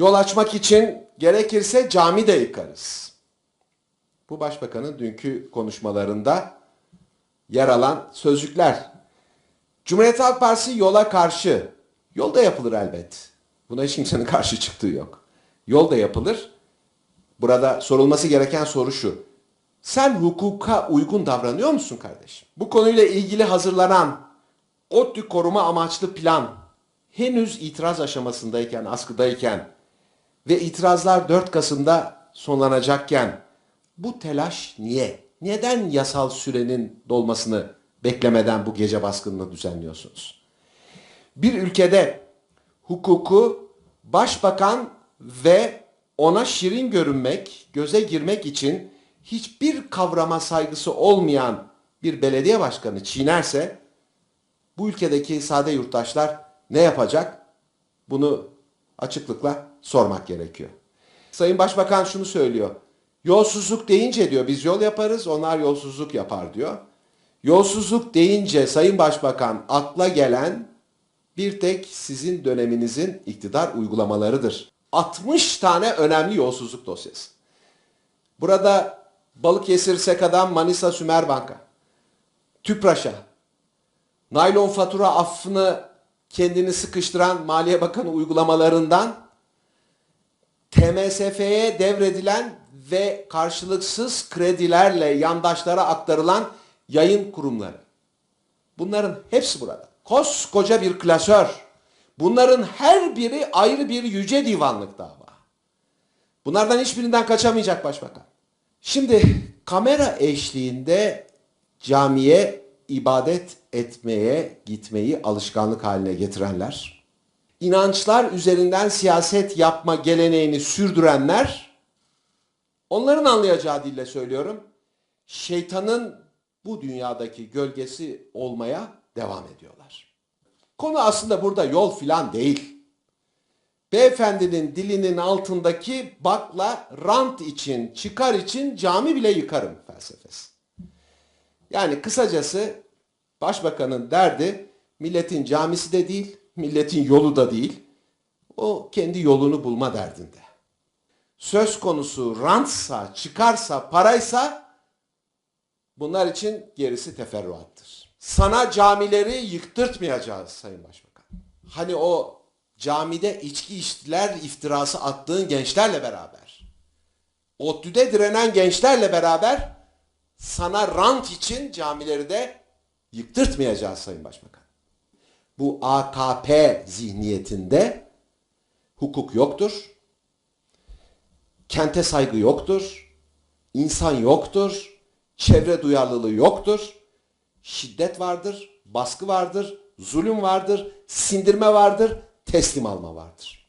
Yol açmak için gerekirse cami de yıkarız. Bu başbakanın dünkü konuşmalarında yer alan sözcükler. Cumhuriyet Halk Partisi yola karşı. Yol da yapılır elbet. Buna hiç kimsenin karşı çıktığı yok. Yol da yapılır. Burada sorulması gereken soru şu. Sen hukuka uygun davranıyor musun kardeşim? Bu konuyla ilgili hazırlanan ODTÜ koruma amaçlı plan henüz itiraz aşamasındayken, askıdayken ve itirazlar 4 Kasım'da sonlanacakken bu telaş niye? Neden yasal sürenin dolmasını beklemeden bu gece baskınını düzenliyorsunuz? Bir ülkede hukuku başbakan ve ona şirin görünmek, göze girmek için hiçbir kavrama saygısı olmayan bir belediye başkanı çiğnerse bu ülkedeki sade yurttaşlar ne yapacak? Bunu açıklıkla sormak gerekiyor. Sayın Başbakan şunu söylüyor. Yolsuzluk deyince diyor biz yol yaparız onlar yolsuzluk yapar diyor. Yolsuzluk deyince Sayın Başbakan akla gelen bir tek sizin döneminizin iktidar uygulamalarıdır. 60 tane önemli yolsuzluk dosyası. Burada Balıkesir Seka'dan Manisa Sümerbank'a, Tüpraş'a, naylon fatura affını kendini sıkıştıran Maliye Bakanı uygulamalarından TMSF'ye devredilen ve karşılıksız kredilerle yandaşlara aktarılan yayın kurumları. Bunların hepsi burada. Koskoca bir klasör. Bunların her biri ayrı bir yüce divanlık dava. Bunlardan hiçbirinden kaçamayacak başbakan. Şimdi kamera eşliğinde camiye ibadet etmeye gitmeyi alışkanlık haline getirenler, inançlar üzerinden siyaset yapma geleneğini sürdürenler, onların anlayacağı dille söylüyorum, şeytanın bu dünyadaki gölgesi olmaya devam ediyorlar. Konu aslında burada yol filan değil. Beyefendinin dilinin altındaki bakla rant için, çıkar için cami bile yıkarım felsefesi. Yani kısacası başbakanın derdi milletin camisi de değil, milletin yolu da değil. O kendi yolunu bulma derdinde. Söz konusu rantsa, çıkarsa, paraysa bunlar için gerisi teferruattır. Sana camileri yıktırtmayacağız Sayın Başbakan. Hani o camide içki içtiler iftirası attığın gençlerle beraber, ODTÜ'de direnen gençlerle beraber sana rant için camileri de yıktırtmayacağız Sayın Başbakan. Bu AKP zihniyetinde hukuk yoktur, kente saygı yoktur, insan yoktur, çevre duyarlılığı yoktur, şiddet vardır, baskı vardır, zulüm vardır, sindirme vardır, teslim alma vardır.